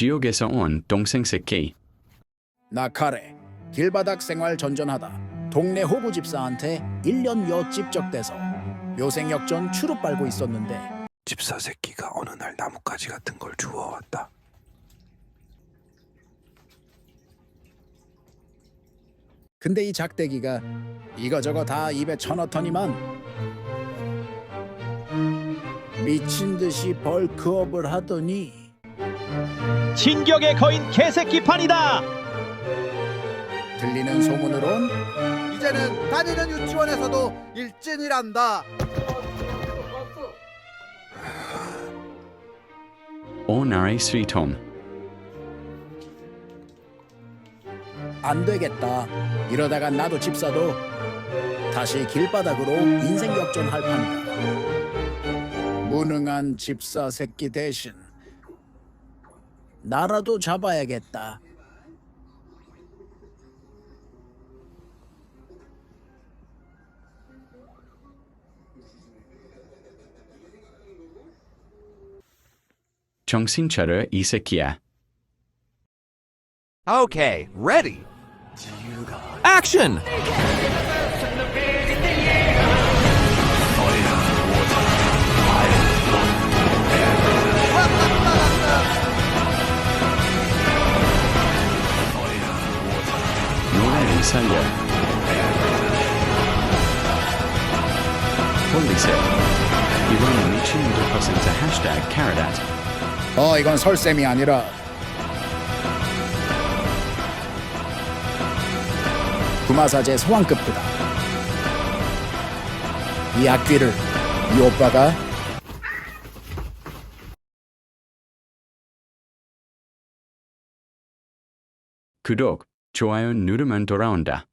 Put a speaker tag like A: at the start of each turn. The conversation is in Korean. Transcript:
A: 지옥에서 온 동생 새끼.
B: 나 카레 길바닥 생활 전전하다 동네 호구 집사한테 1년 엿집 적대서 묘생 역전 추루 빨고 있었는데
C: 집사 새끼가 어느 날 나뭇가지 같은 걸 주워왔다.
B: 근데 이 작대기가 이거저거 다 입에 쳐넣더니만 미친 듯이 벌크업을 하더니
D: 진격의 거인 개새끼판이다.
B: 들리는 소문으론
E: 이제는 다니는 유치원에서도 일진이란다.
A: 오 나라의 스위트홈.
B: 안 되겠다. 이러다가 나도 집 사도 다시 길바닥으로 인생 역전할 판이다. 무능한 집사 새끼 대신 나라도 잡아야겠다.
A: 정신 차려 이 새끼야.
F: Okay, ready. Action!
A: 살려. 홀리셋. 이번엔 미친놈들 퍼센트 해시태그 캐러닷.
B: 어, 이건 설쌤이 아니라 구마사제 소환급부다. 이 악귀를 이 오빠가
A: 구독, 좋아요 누르면 돌아온다.